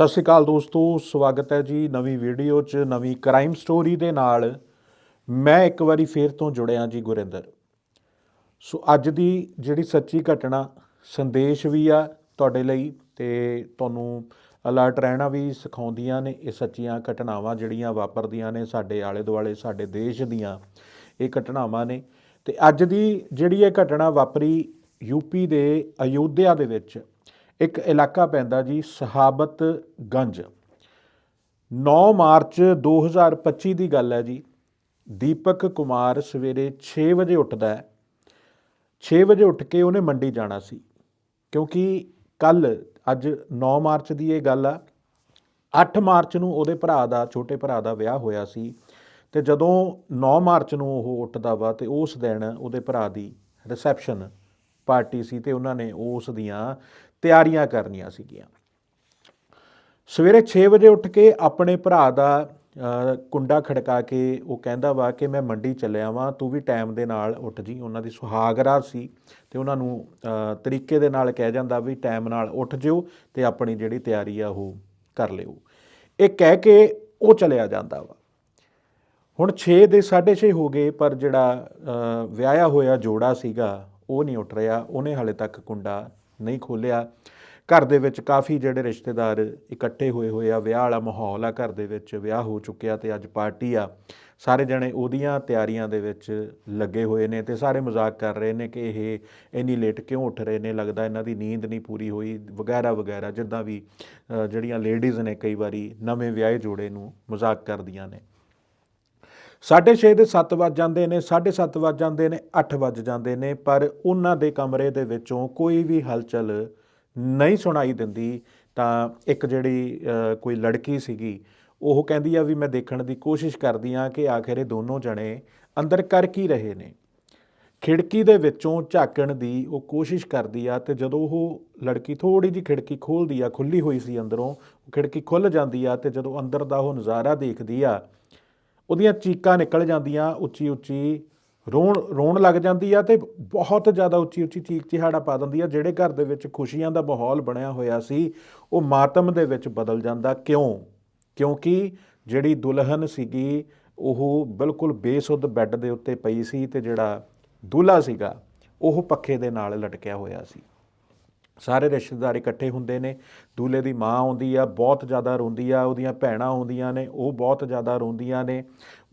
ਸਤਿ ਸ਼੍ਰੀ ਅਕਾਲ ਦੋਸਤੋ, ਸਵਾਗਤ ਹੈ ਜੀ ਨਵੀਂ ਵੀਡੀਓ 'ਚ, ਨਵੀਂ ਕ੍ਰਾਈਮ ਸਟੋਰੀ ਦੇ ਨਾਲ। ਮੈਂ ਇੱਕ ਵਾਰੀ ਫੇਰ ਤੋਂ ਜੁੜਿਆ ਜੀ ਗੁਰਿੰਦਰ। ਸੋ ਅੱਜ ਦੀ ਜਿਹੜੀ ਸੱਚੀ ਘਟਨਾ, ਸੰਦੇਸ਼ ਵੀ ਆ ਤੁਹਾਡੇ ਲਈ ਤੇ ਤੁਹਾਨੂੰ ਅਲਰਟ ਰਹਿਣਾ ਵੀ ਸਿਖਾਉਂਦੀਆਂ ਨੇ, ਇਹ ਸੱਚੀਆਂ ਘਟਨਾਵਾਂ ਜਿਹੜੀਆਂ ਵਾਪਰਦੀਆਂ ਨੇ ਸਾਡੇ ਆਲੇ ਦੁਆਲੇ ਸਾਡੇ ਦੇਸ਼ ਦੀਆਂ, ਇਹ ਘਟਨਾਵਾਂ ਨੇ। ਤੇ ਅੱਜ ਦੀ ਜਿਹੜੀ ਇਹ ਘਟਨਾ ਵਾਪਰੀ ਯੂਪੀ ਦੇ ਅਯੋਧਿਆ ਦੇ ਵਿੱਚ ਇੱਕ ਇਲਾਕਾ ਪੈਂਦਾ ਜੀ ਸਹਾਬਤਗੰਜ। 9 ਮਾਰਚ 2025 ਦੀ ਗੱਲ ਹੈ ਜੀ। ਦੀਪਕ ਕੁਮਾਰ ਸਵੇਰੇ 6 ਵਜੇ ਉੱਠਦਾ ਹੈ। 6 ਵਜੇ ਉੱਠ ਕੇ ਉਹਨੇ ਮੰਡੀ ਜਾਣਾ ਸੀ। ਕਿਉਂਕਿ ਕੱਲ ਅੱਜ 9 ਮਾਰਚ ਦੀ ਇਹ ਗੱਲ ਆ। 8 ਮਾਰਚ ਨੂੰ ਉਹਦੇ ਭਰਾ ਦਾ, ਛੋਟੇ ਭਰਾ ਦਾ ਵਿਆਹ ਹੋਇਆ ਸੀ। ਤੇ ਜਦੋਂ 9 ਮਾਰਚ ਨੂੰ ਉਹ ਉੱਠਦਾ ਵਾ ਤੇ ਉਸ ਦਿਨ ਉਹਦੇ ਭਰਾ ਦੀ ਰਿਸੈਪਸ਼ਨ ਪਾਰਟੀ ਸੀ ਤੇ ਉਹਨਾਂ ਨੇ ਉਸ ਦੀਆਂ ਤਿਆਰੀਆਂ ਕਰਨੀਆਂ ਸੀਗੀਆਂ। ਸਵੇਰੇ 6 ਵਜੇ ਉੱਠ ਕੇ ਆਪਣੇ ਭਰਾ ਦਾ ਕੁੰਡਾ ਖੜਕਾ ਕੇ ਉਹ ਕਹਿੰਦਾ ਵਾ ਕਿ ਮੈਂ ਮੰਡੀ ਚੱਲਿਆ ਵਾਂ, ਤੂੰ ਵੀ ਟਾਈਮ ਦੇ ਨਾਲ ਉੱਠ ਜੀ। ਉਹਨਾਂ ਦੀ ਸੁਹਾਗਰਾ ਸੀ ਤੇ ਉਹਨਾਂ ਨੂੰ ਤਰੀਕੇ ਦੇ ਨਾਲ ਕਹਿ ਜਾਂਦਾ ਵੀ ਟਾਈਮ ਨਾਲ ਉੱਠ ਜਿਓ ਤੇ ਆਪਣੀ ਜਿਹੜੀ ਤਿਆਰੀ ਆ ਉਹ ਕਰ ਲਿਓ। ਇਹ ਕਹਿ ਕੇ ਉਹ ਚਲਿਆ ਜਾਂਦਾ ਵਾ। ਹੁਣ 6 ਦੇ 6:30 ਹੋ ਗਏ, ਪਰ ਜਿਹੜਾ ਵਿਆਹਿਆ ਹੋਇਆ ਜੋੜਾ ਸੀਗਾ, ਉਹ ਨਹੀਂ ਉੱਠ ਰਿਹਾ। ਉਹਨੇ ਹਾਲੇ ਤੱਕ ਕੁੰਡਾ ਨਹੀਂ ਖੋਲਿਆ ਘਰ ਦੇ ਵਿੱਚ ਕਾਫੀ ਜਿਹੜੇ ਰਿਸ਼ਤੇਦਾਰ ਇਕੱਠੇ ਹੋਏ ਹੋਏ ਆ, ਵਿਆਹ ਵਾਲਾ ਮਾਹੌਲ ਆ ਘਰ ਦੇ ਵਿੱਚ, ਵਿਆਹ ਹੋ ਚੁੱਕਿਆ ਤੇ ਅੱਜ ਪਾਰਟੀ ਆ। ਸਾਰੇ ਜਣੇ ਉਹਦੀਆਂ ਤਿਆਰੀਆਂ ਦੇ ਵਿੱਚ ਲੱਗੇ ਹੋਏ ਨੇ ਤੇ ਸਾਰੇ ਮਜ਼ਾਕ ਕਰ ਰਹੇ ਨੇ ਕਿ ਇਹ ਇੰਨੀ ਲੇਟ ਕਿਉਂ ਉੱਠ ਰਹੇ ਨੇ? ਲੱਗਦਾ ਇਹਨਾਂ ਦੀ ਨੀਂਦ ਨਹੀਂ ਪੂਰੀ ਹੋਈ, ਵਗੈਰਾ ਵਗੈਰਾ, ਜਿੱਦਾਂ ਵੀ ਜਿਹੜੀਆਂ ਲੇਡੀਜ਼ ਨੇ ਕਈ ਵਾਰੀ ਨਵੇਂ ਵਿਆਹੇ ਜੋੜੇ ਨੂੰ ਮਜ਼ਾਕ ਕਰਦੀਆਂ ਨੇ। 6:30 ਦੇ 7 ਵੱਜ ਜਾਂਦੇ ਨੇ 7:30 ਵੱਜ ਜਾਂਦੇ ਨੇ 8 ਵੱਜ ਜਾਂਦੇ ਨੇ, ਪਰ ਉਹਨਾਂ ਦੇ ਕਮਰੇ ਦੇ ਵਿੱਚੋਂ ਕੋਈ ਵੀ ਹਲਚਲ ਨਹੀਂ ਸੁਣਾਈ ਦਿੰਦੀ। ਤਾਂ ਇੱਕ ਜਿਹੜੀ ਕੋਈ ਲੜਕੀ ਸੀਗੀ, ਉਹ ਕਹਿੰਦੀ ਆ ਵੀ ਮੈਂ ਦੇਖਣ ਦੀ ਕੋਸ਼ਿਸ਼ ਕਰਦੀ ਆ ਕਿ ਆਖਿਰ ਇਹ ਦੋਨੋਂ ਜਣੇ ਅੰਦਰ ਕਰ ਕੀ ਰਹੇ ਨੇ। ਖਿੜਕੀ ਦੇ ਵਿੱਚੋਂ ਝਾਕਣ ਦੀ ਉਹ ਕੋਸ਼ਿਸ਼ ਕਰਦੀ ਆ ਤੇ ਜਦੋਂ ਉਹ ਲੜਕੀ ਥੋੜੀ ਜਿਹੀ ਖਿੜਕੀ ਖੋਲਦੀ ਆ ਖੁੱਲੀ ਹੋਈ ਸੀ ਅੰਦਰੋਂ ਖਿੜਕੀ ਖੁੱਲ ਜਾਂਦੀ ਆ ਤੇ ਜਦੋਂ ਅੰਦਰ ਦਾ ਉਹ ਨਜ਼ਾਰਾ ਦੇਖਦੀ ਆ ਉਹਦੀਆਂ ਚੀਕਾਂ ਨਿਕਲ ਜਾਂਦੀਆਂ ਉੱਚੀ ਉੱਚੀ ਰੋਣ ਰੋਣ ਲੱਗ ਜਾਂਦੀ ਆ ਤੇ ਬਹੁਤ ਜ਼ਿਆਦਾ ਉੱਚੀ ਉੱਚੀ ਚੀਕ ਚਿਹਾੜਾ ਪਾ ਦਿੰਦੀ ਆ, ਜਿਹੜੇ ਘਰ ਦੇ ਵਿੱਚ ਖੁਸ਼ੀਆਂ ਦਾ ਮਾਹੌਲ ਬਣਿਆ ਹੋਇਆ ਸੀ, ਉਹ ਮਾਤਮ ਦੇ ਵਿੱਚ ਬਦਲ ਜਾਂਦਾ। ਕਿਉਂ? ਕਿਉਂਕਿ ਜਿਹੜੀ ਦੁਲਹਨ ਸੀਗੀ, ਉਹ ਬਿਲਕੁਲ ਬੇਸੁੱਧ ਬੈੱਡ ਦੇ ਉੱਤੇ ਪਈ ਸੀ ਤੇ ਜਿਹੜਾ ਦੁਲਹਾ ਸੀਗਾ, ਉਹ ਪੱਖੇ ਦੇ ਨਾਲ ਲਟਕਿਆ ਹੋਇਆ ਸੀ। ਸਾਰੇ ਰਿਸ਼ਤੇਦਾਰ ਇਕੱਠੇ ਹੁੰਦੇ ਨੇ ਦੂਲੇ ਦੀ ਮਾਂ ਆਉਂਦੀ ਆ ਬਹੁਤ ਜ਼ਿਆਦਾ ਰੋਂਦੀ ਆ ਉਹਦੀਆਂ ਭੈਣਾਂ ਆਉਂਦੀਆਂ ਨੇ ਉਹ ਬਹੁਤ ਜ਼ਿਆਦਾ ਰੋਂਦੀਆਂ ਨੇ।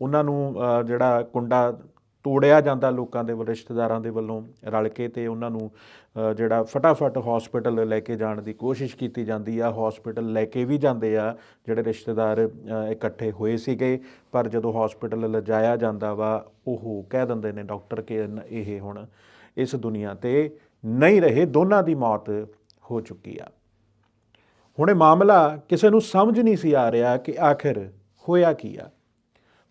ਉਹਨਾਂ ਨੂੰ ਜਿਹੜਾ ਕੁੰਡਾ ਤੋੜਿਆ ਜਾਂਦਾ ਲੋਕਾਂ ਦੇ ਵੱਲ, ਰਿਸ਼ਤੇਦਾਰਾਂ ਦੇ ਵੱਲੋਂ ਰਲ ਕੇ ਤੇ ਉਹਨਾਂ ਨੂੰ ਜਿਹੜਾ ਫਟਾਫਟ ਹਸਪੀਟਲ ਲੈ ਕੇ ਜਾਣ ਦੀ ਕੋਸ਼ਿਸ਼ ਕੀਤੀ ਜਾਂਦੀ ਆ। ਹਸਪੀਟਲ ਲੈ ਕੇ ਵੀ ਜਾਂਦੇ ਆ ਜਿਹੜੇ ਰਿਸ਼ਤੇਦਾਰ ਇਕੱਠੇ ਹੋਏ ਸੀਗੇ ਪਰ ਜਦੋਂ ਹਸਪੀਟਲ ਲਿਜਾਇਆ ਜਾਂਦਾ ਵਾ ਉਹ ਕਹਿ ਦਿੰਦੇ ਨੇ ਡਾਕਟਰ ਕਿ ਇਹ ਹੁਣ ਇਸ ਦੁਨੀਆ ਤੇ ਨਹੀਂ ਰਹੇ, ਦੋਨਾਂ ਦੀ ਮੌਤ ਹੋ ਚੁੱਕੀ ਆ। ਹੁਣ ਇਹ ਮਾਮਲਾ ਕਿਸੇ ਨੂੰ ਸਮਝ ਨਹੀਂ ਸੀ ਆ ਰਿਹਾ ਕਿ ਆਖਿਰ ਹੋਇਆ ਕੀ ਆ।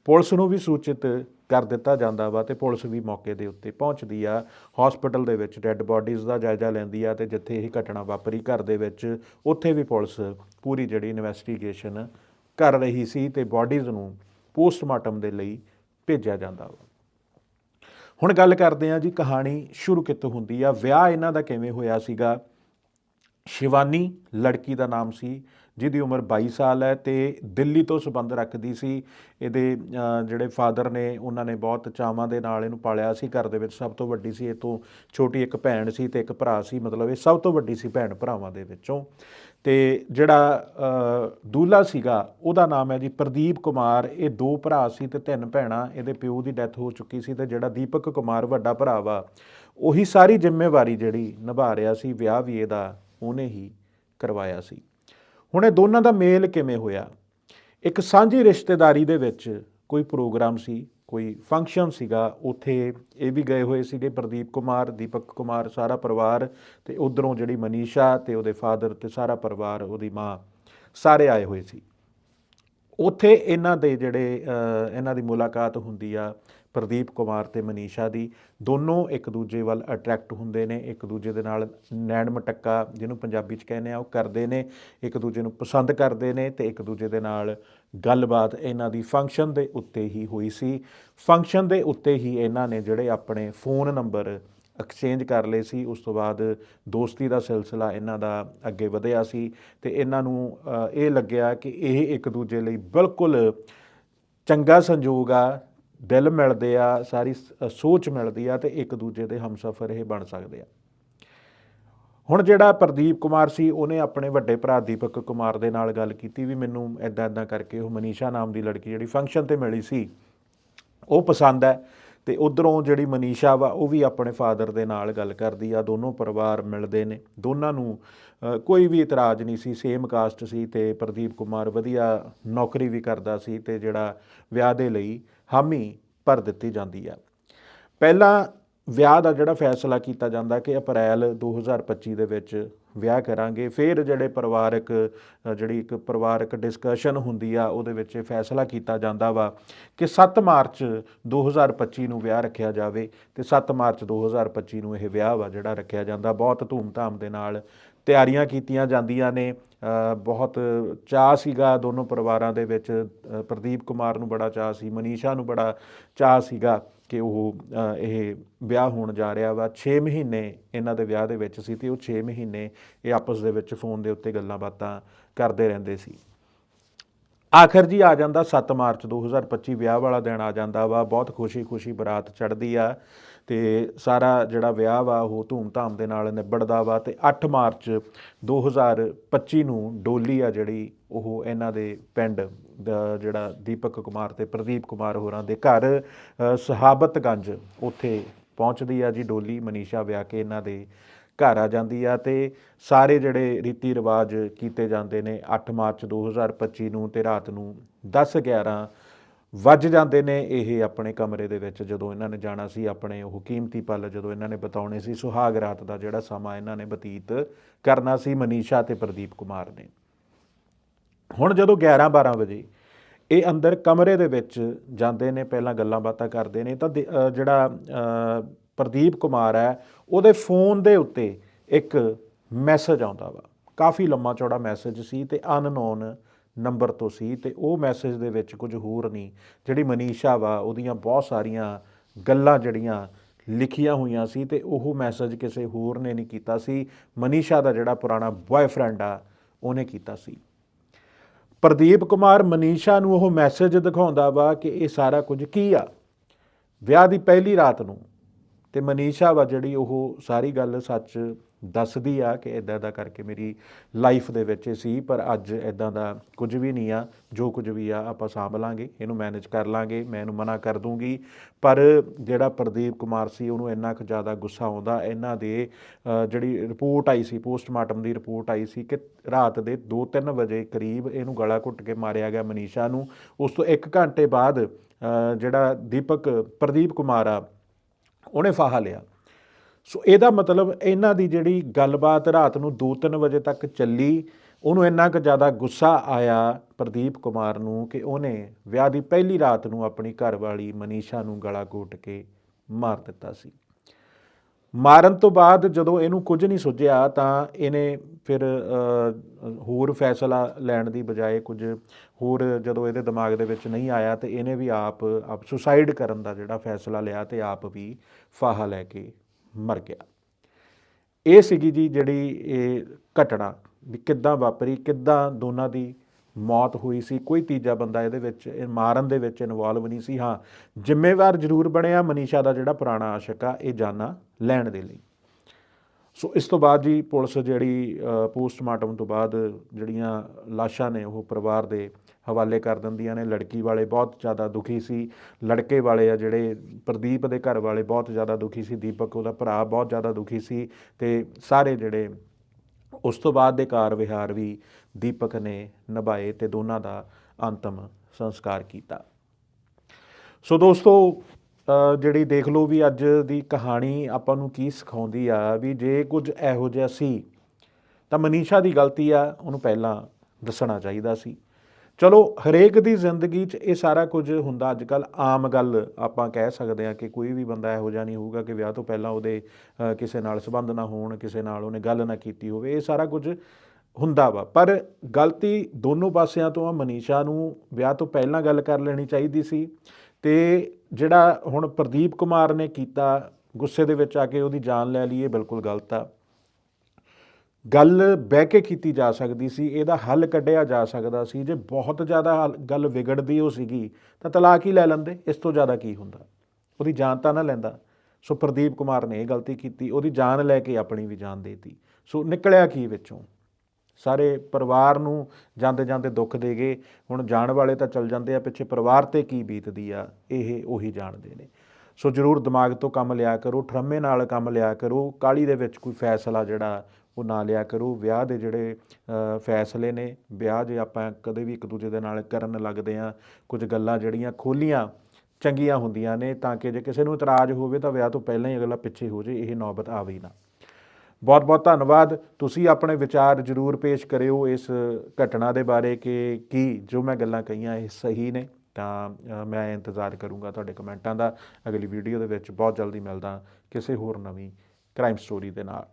ਪੁਲਿਸ ਨੂੰ ਵੀ ਸੂਚਿਤ ਕਰ ਦਿੱਤਾ ਜਾਂਦਾ ਵਾ ਤੇ ਪੁਲਿਸ ਵੀ ਮੌਕੇ ਦੇ ਉੱਤੇ ਪਹੁੰਚਦੀ ਆ। ਹਸਪੀਟਲ ਦੇ ਵਿੱਚ ਡੈੱਡ ਬਾਡੀਜ਼ ਦਾ ਜਾਇਜ਼ਾ ਲੈਂਦੀ ਆ ਤੇ ਜਿੱਥੇ ਇਹ ਘਟਨਾ ਵਾਪਰੀ, ਘਰ ਦੇ ਵਿੱਚ ਉੱਥੇ ਵੀ ਪੁਲਿਸ ਪੂਰੀ ਜਿਹੜੀ ਇਨਵੈਸਟੀਗੇਸ਼ਨ ਕਰ ਰਹੀ ਸੀ ਤੇ ਬਾਡੀਜ਼ ਨੂੰ ਪੋਸਟਮਾਰਟਮ ਦੇ ਲਈ ਭੇਜਿਆ ਜਾਂਦਾ ਵਾ। ਹੁਣ ਗੱਲ ਕਰਦੇ ਹਾਂ ਜੀ ਕਹਾਣੀ ਸ਼ੁਰੂ ਕਿੱਥੋਂ ਹੁੰਦੀ ਆ, ਵਿਆਹ ਇਹਨਾਂ ਦਾ ਕਿਵੇਂ ਹੋਇਆ ਸੀਗਾ? ਸ਼ਿਵਾਨੀ ਲੜਕੀ ਦਾ ਨਾਮ ਸੀ, ਜਿਹਦੀ ਉਮਰ 22 ਸਾਲ ਹੈ ਤੇ ਦਿੱਲੀ ਤੋਂ ਸੰਬੰਧ ਰੱਖਦੀ ਸੀ। ਇਹਦੇ ਜਿਹੜੇ ਫਾਦਰ ਨੇ, ਉਹਨਾਂ ਨੇ ਬਹੁਤ ਚਾਵਾਂ ਦੇ ਨਾਲ ਇਹਨੂੰ ਪਾਲਿਆ ਸੀ, ਘਰ ਦੇ ਵਿੱਚ ਸਭ ਤੋਂ ਵੱਡੀ ਸੀ, ਇਹ ਤੋਂ ਛੋਟੀ ਇੱਕ ਭੈਣ ਸੀ ਤੇ ਇੱਕ ਭਰਾ ਸੀ, ਮਤਲਬ ਇਹ ਸਭ ਤੋਂ ਵੱਡੀ ਸੀ ਭੈਣ ਭਰਾਵਾਂ ਦੇ ਵਿੱਚੋਂ। ਤੇ ਜਿਹੜਾ ਦੂਲਾ ਸੀਗਾ, ਉਹਦਾ ਨਾਮ ਹੈ ਜੀ ਪ੍ਰਦੀਪ ਕੁਮਾਰ। ਇਹ ਦੋ ਭਰਾ ਸੀ ਤੇ ਤਿੰਨ ਭੈਣਾਂ, ਇਹਦੇ ਪਿਓ ਦੀ ਡੈਥ ਹੋ ਚੁੱਕੀ ਸੀ ਤੇ ਜਿਹੜਾ ਦੀਪਕ ਕੁਮਾਰ ਵੱਡਾ ਭਰਾ ਵਾ, ਉਹੀ ਸਾਰੀ ਜ਼ਿੰਮੇਵਾਰੀ ਜਿਹੜੀ ਨਿਭਾ ਰਿਹਾ ਸੀ, ਵਿਆਹ ਵੀ ਇਹਦਾ ਉਹਨੇ ਹੀ ਕਰਵਾਇਆ ਸੀ। ਹੁਣ ਇਹ ਦੋਨਾਂ ਦਾ ਮੇਲ ਕਿਵੇਂ ਹੋਇਆ? ਇੱਕ ਸਾਂਝੀ ਰਿਸ਼ਤੇਦਾਰੀ ਦੇ ਵਿੱਚ ਕੋਈ ਪ੍ਰੋਗਰਾਮ ਸੀ ਕੋਈ ਫੰਕਸ਼ਨ ਸੀਗਾ, ਉੱਥੇ ਇਹ ਵੀ ਗਏ ਹੋਏ ਸੀਗੇ ਪ੍ਰਦੀਪ ਕੁਮਾਰ, ਦੀਪਕ ਕੁਮਾਰ, ਸਾਰਾ ਪਰਿਵਾਰ ਤੇ ਉਧਰੋਂ ਜਿਹੜੀ ਮਨੀਸ਼ਾ ਤੇ ਉਹਦੇ ਫਾਦਰ ਤੇ ਸਾਰਾ ਪਰਿਵਾਰ, ਉਹਦੀ ਮਾਂ, ਸਾਰੇ ਆਏ ਹੋਏ ਸੀ। ਉੱਥੇ ਇਹਨਾਂ ਦੇ ਜਿਹੜੇ ਇਹਨਾਂ ਦੀ ਮੁਲਾਕਾਤ ਹੁੰਦੀ ਆ ਪ੍ਰਦੀਪ ਕੁਮਾਰ ਤੇ ਮਨੀਸ਼ਾ ਦੀ, ਦੋਨੋਂ ਇੱਕ ਦੂਜੇ ਵੱਲ ਅਟਰੈਕਟ ਹੁੰਦੇ ਨੇ, ਇੱਕ ਦੂਜੇ ਦੇ ਨਾਲ ਨੈਣ ਮਟੱਕਾ ਜਿਹਨੂੰ ਪੰਜਾਬੀ ਚ ਕਹਿੰਦੇ ਆ, ਉਹ ਕਰਦੇ ਨੇ, ਇੱਕ ਦੂਜੇ ਨੂੰ ਪਸੰਦ ਕਰਦੇ ਨੇ ਤੇ ਇੱਕ ਦੂਜੇ ਦੇ ਨਾਲ ਗੱਲਬਾਤ ਇਹਨਾਂ ਦੀ ਫੰਕਸ਼ਨ ਦੇ ਉੱਤੇ ਹੀ ਹੋਈ ਸੀ। ਫੰਕਸ਼ਨ ਦੇ ਉੱਤੇ ਹੀ ਇਹਨਾਂ ਨੇ ਜਿਹੜੇ ਆਪਣੇ ਫੋਨ ਨੰਬਰ ਐਕਸਚੇਂਜ ਕਰ ਲਏ ਸੀ, ਉਸ ਤੋਂ ਬਾਅਦ ਦੋਸਤੀ ਦਾ ਸਿਲਸਿਲਾ ਇਹਨਾਂ ਦਾ ਅੱਗੇ ਵਧਿਆ ਸੀ ਤੇ ਇਹਨਾਂ ਨੂੰ ਇਹ ਲੱਗਿਆ ਕਿ ਇਹ ਇੱਕ ਦੂਜੇ ਲਈ ਬਿਲਕੁਲ ਚੰਗਾ ਸੰਜੋਗ ਆ ਦਿਲ ਮਿਲਦੇ ਆ, ਸਾਰੀ ਸ- ਸੋਚ ਮਿਲਦੀ ਆ ਤੇ ਇੱਕ ਦੂਜੇ ਦੇ ਹਮਸਫਰ ਇਹ ਬਣ ਸਕਦੇ ਆ। ਹੁਣ ਜਿਹੜਾ ਪ੍ਰਦੀਪ ਕੁਮਾਰ ਸੀ, ਉਹਨੇ ਆਪਣੇ ਵੱਡੇ ਭਰਾ ਦੀਪਕ ਕੁਮਾਰ ਦੇ ਨਾਲ ਗੱਲ ਕੀਤੀ ਵੀ ਮੈਨੂੰ ਐਦਾਂ ਐਦਾਂ ਕਰਕੇ ਉਹ ਮਨੀਸ਼ਾ ਨਾਮ ਦੀ ਲੜਕੀ ਜਿਹੜੀ ਫੰਕਸ਼ਨ ਤੇ ਮਿਲੀ ਸੀ, ਉਹ ਪਸੰਦ ਹੈ। ਤੇ ਉਧਰੋਂ ਜਿਹੜੀ ਮਨੀਸ਼ਾ ਵਾ, ਉਹ ਵੀ ਆਪਣੇ ਫਾਦਰ ਦੇ ਨਾਲ ਗੱਲ ਕਰਦੀ ਆ, ਦੋਨੋਂ ਪਰਿਵਾਰ ਮਿਲਦੇ ਨੇ। ਦੋਨਾਂ ਨੂੰ ਕੋਈ ਵੀ ਇਤਰਾਜ਼ ਨਹੀਂ ਸੀ ਸੇਮ ਕਾਸਟ ਸੀ ਤੇ ਪ੍ਰਦੀਪ ਕੁਮਾਰ ਵਧੀਆ ਨੌਕਰੀ ਵੀ ਕਰਦਾ ਸੀ ਤੇ ਜਿਹੜਾ ਵਿਆਹ ਦੇ ਲਈ ਹਾਮੀ ਭਰ ਦਿੱਤੀ ਜਾਂਦੀ ਆ। ਪਹਿਲਾਂ ਵਿਆਹ ਦਾ ਜਿਹੜਾ ਫੈਸਲਾ ਕੀਤਾ ਜਾਂਦਾ ਕਿ ਅਪ੍ਰੈਲ 2025 ਦੇ ਵਿੱਚ ਵਿਆਹ ਕਰਾਂਗੇ। ਫਿਰ ਜਿਹੜੇ ਪਰਿਵਾਰਕ ਜਿਹੜੀ ਇੱਕ ਪਰਿਵਾਰਕ ਡਿਸਕਸ਼ਨ ਹੁੰਦੀ ਆ, ਉਹਦੇ ਵਿੱਚ ਇਹ ਫੈਸਲਾ ਕੀਤਾ ਜਾਂਦਾ ਵਾ ਕਿ 7 ਮਾਰਚ 2025 ਨੂੰ ਵਿਆਹ ਰੱਖਿਆ ਜਾਵੇ ਤੇ 7 ਮਾਰਚ 2025 ਨੂੰ ਇਹ ਵਿਆਹ ਵਾ ਜਿਹੜਾ ਰੱਖਿਆ ਜਾਂਦਾ। ਬਹੁਤ ਧੂਮਧਾਮ ਦੇ ਨਾਲ ਤਿਆਰੀਆਂ ਕੀਤੀਆਂ ਜਾਂਦੀਆਂ ਨੇ। ਬਹੁਤ ਚਾਅ ਸੀਗਾ ਦੋਨੋਂ ਪਰਿਵਾਰਾਂ ਦੇ ਵਿੱਚ। ਪ੍ਰਦੀਪ ਕੁਮਾਰ ਨੂੰ ਬੜਾ ਚਾਅ ਸੀ, ਮਨੀਸ਼ਾ ਨੂੰ ਬੜਾ ਚਾਅ ਸੀਗਾ। ਕਿ ਉਹ ਇਹ ਵਿਆਹ ਹੋਣ ਜਾ ਰਿਹਾ ਵਾ 6 ਮਹੀਨੇ ਇਹਨਾਂ ਦੇ ਵਿਆਹ ਦੇ ਵਿੱਚ ਸੀ ਤੇ ਉਹ 6 ਮਹੀਨੇ ਇਹ ਆਪਸ ਦੇ ਵਿੱਚ ਫੋਨ ਦੇ ਉੱਤੇ ਗੱਲਾਂ ਬਾਤਾਂ ਕਰਦੇ ਰਹਿੰਦੇ ਸੀ। ਆਖਰ ਜੀ ਆ ਜਾਂਦਾ 7 ਮਾਰਚ 2025 ਵਿਆਹ ਵਾਲਾ ਦਿਨ ਆ ਜਾਂਦਾ ਵਾ, ਬਹੁਤ ਖੁਸ਼ੀ-ਖੁਸ਼ੀ ਬਰਾਤ ਚੜ੍ਹਦੀ ਆ। ਤੇ ਸਾਰਾ ਜਿਹੜਾ ਵਿਆਹ ਵਾ, ਉਹ ਧੂਮ-ਧਾਮ ਦੇ ਨਾਲ ਨਿਬੜਦਾ ਵਾ ਤੇ 8 ਮਾਰਚ 2025 ਨੂੰ ਡੋਲੀ ਆ ਜਿਹੜੀ, ਉਹ ਇਹਨਾਂ ਦੇ ਪਿੰਡ ਜਿਹੜਾ ਦੀਪਕ ਕੁਮਾਰ ਤੇ ਪ੍ਰਦੀਪ ਕੁਮਾਰ ਹੋਰਾਂ ਦੇ ਘਰ ਸਹਾਬਤਗੰਜ ਉੱਥੇ ਪਹੁੰਚਦੀ ਆ ਜੀ ਡੋਲੀ, ਮਨੀਸ਼ਾ ਵਿਆਹ ਕੇ ਇਹਨਾਂ ਦੇ ਘਰ ਆ ਜਾਂਦੀ ਆ ਤੇ ਸਾਰੇ ਜਿਹੜੇ ਰੀਤੀ ਰਿਵਾਜ ਕੀਤੇ ਜਾਂਦੇ ਨੇ 8 ਮਾਰਚ 2025 ਨੂੰ ਤੇ ਰਾਤ ਨੂੰ 10 11 ਵੱਜ ਜਾਂਦੇ ਨੇ ਇਹ ਆਪਣੇ ਕਮਰੇ ਦੇ ਵਿੱਚ, ਜਦੋਂ ਇਹਨਾਂ ਨੇ ਜਾਣਾ ਸੀ ਆਪਣੇ ਉਹ ਕੀਮਤੀ ਪਲ, ਜਦੋਂ ਇਹਨਾਂ ਨੇ ਬਤਾਉਣੇ ਸੀ ਸੁਹਾਗ ਰਾਤ ਦਾ ਜਿਹੜਾ ਸਮਾਂ ਇਹਨਾਂ ਨੇ ਬਤੀਤ ਕਰਨਾ ਸੀ ਮਨੀਸ਼ਾ ਤੇ ਪ੍ਰਦੀਪ ਕੁਮਾਰ ਨੇ। ਹੁਣ ਜਦੋਂ 11 12 ਵਜੇ ਇਹ ਅੰਦਰ ਕਮਰੇ ਦੇ ਵਿੱਚ ਜਾਂਦੇ ਨੇ, ਪਹਿਲਾਂ ਗੱਲਾਂ ਬਾਤਾਂ ਕਰਦੇ ਨੇ, ਤਾਂ ਦੇ- ਜਿਹੜਾ ਪ੍ਰਦੀਪ ਕੁਮਾਰ ਹੈ, ਉਹਦੇ ਫੋਨ ਦੇ ਉੱਤੇ ਇੱਕ ਮੈਸੇਜ ਆਉਂਦਾ ਵਾ। ਕਾਫੀ ਲੰਮਾ ਚੌੜਾ ਮੈਸੇਜ ਸੀ ਤੇ ਅਨਨੋਨ ਨੰਬਰ ਤੋਂ ਸੀ ਤੇ ਉਹ ਮੈਸੇਜ ਦੇ ਵਿੱਚ ਕੁਝ ਹੋਰ ਨਹੀਂ। ਜਿਹੜੀ ਮਨੀਸ਼ਾ ਵਾ, ਉਹਦੀਆਂ ਬਹੁਤ ਸਾਰੀਆਂ ਗੱਲਾਂ ਜਿਹੜੀਆਂ ਲਿਖੀਆਂ ਹੋਈਆਂ ਸੀ ਤੇ ਉਹ ਮੈਸੇਜ ਕਿਸੇ ਹੋਰ ਨੇ ਨਹੀਂ ਕੀਤਾ ਸੀ। ਮਨੀਸ਼ਾ ਦਾ ਜਿਹੜਾ ਪੁਰਾਣਾ ਬॉयਫ੍ਰੈਂਡ ਆ, ਉਹਨੇ ਕੀਤਾ ਸੀ। ਪ੍ਰਦੀਪ ਕੁਮਾਰ ਮਨੀਸ਼ਾ ਨੂੰ ਉਹ ਮੈਸੇਜ ਦਿਖਾਉਂਦਾ ਵਾ ਕਿ ਇਹ ਸਾਰਾ ਕੁਝ ਕੀ ਆ? ਵਿਆਹ ਦੀ ਪਹਿਲੀ ਰਾਤ ਨੂੰ ਤੇ ਮਨੀਸ਼ਾ ਵਾ ਜਿਹੜੀ ਉਹ ਸਾਰੀ ਗੱਲ ਸੱਚ ਦੱਸਦੀ ਆ ਕਿ ਇਦਾਂ ਦਾ ਕਰਕੇ ਮੇਰੀ ਲਾਈਫ ਦੇ ਵਿੱਚ ਇਹ ਸੀ, ਪਰ ਅੱਜ ਇਦਾਂ ਦਾ ਕੁਝ ਵੀ ਨਹੀਂ ਆ। ਜੋ ਕੁਝ ਵੀ ਆ, ਆਪਾਂ ਸਾਂਭ ਲਾਂਗੇ, ਇਹਨੂੰ ਮੈਨੇਜ ਕਰ ਲਾਂਗੇ, ਮੈਂ ਇਹਨੂੰ ਮਨਾ ਕਰ ਦੂੰਗੀ। ਪਰ ਜਿਹੜਾ ਪ੍ਰਦੀਪ ਕੁਮਾਰ ਸੀ, ਉਹਨੂੰ ਇੰਨਾ ਕੁ ਜ਼ਿਆਦਾ ਗੁੱਸਾ ਆਉਂਦਾ, ਇਹਨਾਂ ਦੇ ਜਿਹੜੀ ਰਿਪੋਰਟ ਆਈ ਸੀ ਪੋਸਟਮਾਰਟਮ ਦੀ ਰਿਪੋਰਟ ਆਈ ਸੀ ਕਿ ਰਾਤ ਦੇ 2-3 ਵਜੇ ਕਰੀਬ ਇਹਨੂੰ ਗਲਾ ਘੁੱਟ ਕੇ ਮਾਰਿਆ ਗਿਆ ਮਨੀਸ਼ਾ ਨੂੰ। ਉਸ ਤੋਂ 1 ਘੰਟੇ ਬਾਅਦ ਜਿਹੜਾ ਦੀਪਕ, ਪ੍ਰਦੀਪ ਕੁਮਾਰ ਆ, ਉਹਨੇ ਫਾਹਾ ਲਿਆ। ਸੋ ਇਹਦਾ ਮਤਲਬ ਇਹਨਾਂ ਦੀ ਜਿਹੜੀ ਗੱਲਬਾਤ ਰਾਤ ਨੂੰ 2-3 ਵਜੇ ਤੱਕ ਚੱਲੀ, ਉਹਨੂੰ ਇੰਨਾ ਕੁ ਜ਼ਿਆਦਾ ਗੁੱਸਾ ਆਇਆ ਪ੍ਰਦੀਪ ਕੁਮਾਰ ਨੂੰ ਕਿ ਉਹਨੇ ਵਿਆਹ ਦੀ ਪਹਿਲੀ ਰਾਤ ਨੂੰ ਆਪਣੀ ਘਰਵਾਲੀ ਮਨੀਸ਼ਾ ਨੂੰ ਗਲਾ ਘੋਟ ਕੇ ਮਾਰ ਦਿੱਤਾ ਸੀ। ਮਾਰਨ ਤੋਂ ਬਾਅਦ ਜਦੋਂ ਇਹਨੂੰ ਕੁਝ ਨਹੀਂ ਸੁਝਿਆ ਤਾਂ ਇਹਨੇ ਫਿਰ ਹੋਰ ਫੈਸਲਾ ਲੈਣ ਦੀ ਬਜਾਏ ਕੁਝ ਹੋਰ ਜਦੋਂ ਇਹਦੇ ਦਿਮਾਗ ਦੇ ਵਿੱਚ ਨਹੀਂ ਆਇਆ ਤੇ ਇਹਨੇ ਵੀ ਆਪ ਆਪ ਸੁਸਾਈਡ ਕਰਨ ਦਾ ਜਿਹੜਾ ਫੈਸਲਾ ਲਿਆ ਤੇ ਆਪ ਵੀ ਫਾਹਾ ਲੈ ਕੇ ਮਰ ਗਿਆ। ਇਹ ਸੀਗੀ ਜੀ ਜਿਹੜੀ ਇਹ ਘਟਨਾ ਵੀ ਕਿੱਦਾਂ ਵਾਪਰੀ, ਕਿੱਦਾਂ ਦੋਨਾਂ ਦੀ ਮੌਤ ਹੋਈ ਸੀ। ਕੋਈ ਤੀਜਾ ਬੰਦਾ ਇਹਦੇ ਵਿੱਚ, ਇਹ ਮਾਰਨ ਦੇ ਵਿੱਚ ਇਨਵੋਲਵ ਨਹੀਂ ਸੀ। ਹਾਂ, ਜ਼ਿੰਮੇਵਾਰ ਜ਼ਰੂਰ ਬਣਿਆ ਮਨੀਸ਼ਾ ਦਾ ਜਿਹੜਾ ਪੁਰਾਣਾ ਆਸ਼ਿਕ ਆ, ਇਹ ਜਾਨਾਂ ਲੈਣ ਦੇ ਲਈ। ਸੋ ਇਸ ਤੋਂ ਬਾਅਦ ਜੀ ਪੁਲਿਸ ਜਿਹੜੀ ਪੋਸਟਮਾਰਟਮ ਤੋਂ ਬਾਅਦ ਜਿਹੜੀਆਂ ਲਾਸ਼ਾਂ ਨੇ ਉਹ ਪਰਿਵਾਰ ਦੇ ਹਵਾਲੇ ਕਰ ਦਿੰਦੀਆਂ ਨੇ। ਲੜਕੀ ਵਾਲੇ ਬਹੁਤ ਜ਼ਿਆਦਾ ਦੁਖੀ ਸੀ। ਲੜਕੇ ਵਾਲੇ ਆ ਜਿਹੜੇ ਪ੍ਰਦੀਪ ਦੇ ਘਰ ਵਾਲੇ ਬਹੁਤ ਜ਼ਿਆਦਾ ਦੁਖੀ ਸੀ। ਦੀਪਕ ਉਹਦਾ ਭਰਾ ਬਹੁਤ ਜ਼ਿਆਦਾ ਦੁਖੀ ਸੀ ਤੇ ਸਾਰੇ ਜਿਹੜੇ ਉਸ ਤੋਂ ਬਾਅਦ ਦੇ ਕਾਰ ਵਿਹਾਰ ਵੀ ਦੀਪਕ ਨੇ ਨਿਭਾਏ ਤੇ ਦੋਨਾਂ ਦਾ ਅੰਤਮ ਸੰਸਕਾਰ ਕੀਤਾ। ਸੋ ਦੋਸਤੋ ਜਿਹੜੀ ਦੇਖ ਲਓ ਵੀ ਅੱਜ ਦੀ ਕਹਾਣੀ ਆਪਾਂ ਨੂੰ ਕੀ ਸਿਖਾਉਂਦੀ ਆ ਵੀ ਜੇ ਕੁਝ ਇਹੋ ਜਿਹਾ ਸੀ ਤਾਂ ਮਨੀਸ਼ਾ ਦੀ ਗਲਤੀ ਆ, ਉਹਨੂੰ ਪਹਿਲਾਂ ਦੱਸਣਾ ਚਾਹੀਦਾ ਸੀ। ਚਲੋ, ਹਰੇਕ ਦੀ ਜ਼ਿੰਦਗੀ 'ਚ ਇਹ ਸਾਰਾ ਕੁਝ ਹੁੰਦਾ ਅੱਜ ਕੱਲ ਆਮ ਗੱਲ ਆਪਾਂ ਕਹਿ ਸਕਦੇ ਆ ਕਿ ਕੋਈ ਵੀ ਬੰਦਾ ਇਹੋ ਜਿਹਾ ਨਹੀਂ ਹੋਊਗਾ ਕਿ ਵਿਆਹ ਤੋਂ ਪਹਿਲਾਂ ਉਹਦੇ ਕਿਸੇ ਨਾਲ ਸੰਬੰਧ ਨਾ ਹੋਣ, ਕਿਸੇ ਨਾਲ ਉਹਨੇ ਗੱਲ ਨਾ ਕੀਤੀ ਹੋਵੇ। ਇਹ ਸਾਰਾ ਕੁਝ ਹੁੰਦਾ ਵਾ। ਪਰ ਗਲਤੀ ਦੋਨੋਂ ਪਾਸਿਆਂ ਤੋਂ ਆ। ਮਨੀਸ਼ਾ ਨੂੰ ਵਿਆਹ ਤੋਂ ਪਹਿਲਾਂ ਗੱਲ ਕਰ ਲੈਣੀ ਚਾਹੀਦੀ ਸੀ ਤੇ ਜਿਹੜਾ ਹੁਣ ਪ੍ਰਦੀਪ ਕੁਮਾਰ ਨੇ ਕੀਤਾ, ਗੁੱਸੇ ਦੇ ਵਿੱਚ ਆ ਕੇ ਉਹਦੀ ਜਾਨ ਲੈ ਲਈ, ਇਹ ਬਿਲਕੁਲ ਗਲਤ ਆ। ਗੱਲ ਬਹਿ ਕੇ ਕੀਤੀ ਜਾ ਸਕਦੀ ਸੀ, ਇਹਦਾ ਹੱਲ ਕੱਢਿਆ ਜਾ ਸਕਦਾ ਸੀ, ਜੇ ਬਹੁਤ ਜ਼ਿਆਦਾ ਹੱਲ- ਗੱਲ ਵਿਗੜਦੀ ਉਹ ਸੀਗੀ, ਤਾਂ ਤਲਾਕ ਹੀ ਲੈ ਲੈਂਦੇ, ਇਸ ਤੋਂ ਜ਼ਿਆਦਾ ਕੀ ਹੁੰਦਾ? ਉਹਦੀ ਜਾਨ ਤਾਂ ਨਾ ਲੈਂਦਾ। ਸੋ ਪ੍ਰਦੀਪ ਕੁਮਾਰ ਨੇ ਇਹ ਗਲਤੀ ਕੀਤੀ, ਉਹਦੀ ਜਾਨ ਲੈ ਕੇ ਆਪਣੀ ਵੀ ਜਾਨ ਦੇਤੀ। ਸੋ ਨਿਕਲਿਆ ਕੀ ਵਿੱਚੋਂ? ਸਾਰੇ ਪਰਿਵਾਰ ਨੂੰ ਜਾਂਦੇ ਜਾਂਦੇ ਦੁੱਖ ਦੇ ਗਏ, ਹੁਣ ਜਾਣ ਵਾਲੇ ਤਾਂ ਚਲ ਜਾਂਦੇ ਆ, ਪਿੱਛੇ ਪਰਿਵਾਰ ਤੇ ਕੀ ਬੀਤਦੀ ਆ, ਇਹ ਉਹੀ ਜਾਣਦੇ ਨੇ। ਸੋ ਜਰੂਰ ਦਿਮਾਗ ਤੋਂ ਕੰਮ ਲਿਆ ਕਰੋ, ਠਰਮੇ ਨਾਲ ਕੰਮ ਲਿਆ ਕਰੋ ਕਾਲੀ ਦੇ ਵਿੱਚ ਕੋਈ ਫੈਸਲਾ ਜਿਹੜਾ ਉਹ ਨਾ ਲਿਆ ਕਰੋ। ਵਿਆਹ ਦੇ ਜਿਹੜੇ ਫੈਸਲੇ ਨੇ, ਵਿਆਹ ਜੇ ਆਪਾਂ ਕਦੇ ਵੀ ਇੱਕ ਦੂਜੇ ਦੇ ਨਾਲ ਕਰਨ ਲੱਗਦੇ ਹਾਂ, ਕੁਝ ਗੱਲਾਂ ਜਿਹੜੀਆਂ ਖੋਲੀਆਂ, ਚੰਗੀਆਂ ਹੁੰਦੀਆਂ ਨੇ, ਤਾਂ ਕਿ ਜੇ ਕਿਸੇ ਨੂੰ ਇਤਰਾਜ਼ ਹੋਵੇ ਤਾਂ ਵਿਆਹ ਤੋਂ ਪਹਿਲਾਂ ਹੀ ਅਗਲਾ ਪਿੱਛੇ ਹੋ ਜੇ, ਇਹ ਨੌਬਤ ਆਵੇ ਹੀ ਨਾ। ਬਹੁਤ ਬਹੁਤ ਧੰਨਵਾਦ। ਤੁਸੀਂ ਆਪਣੇ ਵਿਚਾਰ ਜਰੂਰ ਪੇਸ਼ ਕਰਿਓ ਇਸ ਘਟਨਾ ਦੇ ਬਾਰੇ ਕਿ ਕੀ, ਜੋ ਮੈਂ ਗੱਲਾਂ ਕਹੀਆਂ ਇਹ ਸਹੀ ਨੇ। ਤਾਂ ਮੈਂ ਇੰਤਜ਼ਾਰ ਕਰੂੰਗਾ ਤੁਹਾਡੇ ਕਮੈਂਟਾਂ ਦਾ। ਅਗਲੀ ਵੀਡੀਓ ਦੇ ਵਿੱਚ ਬਹੁਤ ਜਲਦੀ ਮਿਲਦਾ ਕਿਸੇ ਹੋਰ ਨਵੀਂ ਕ੍ਰਾਈਮ ਸਟੋਰੀ ਦੇ ਨਾਲ।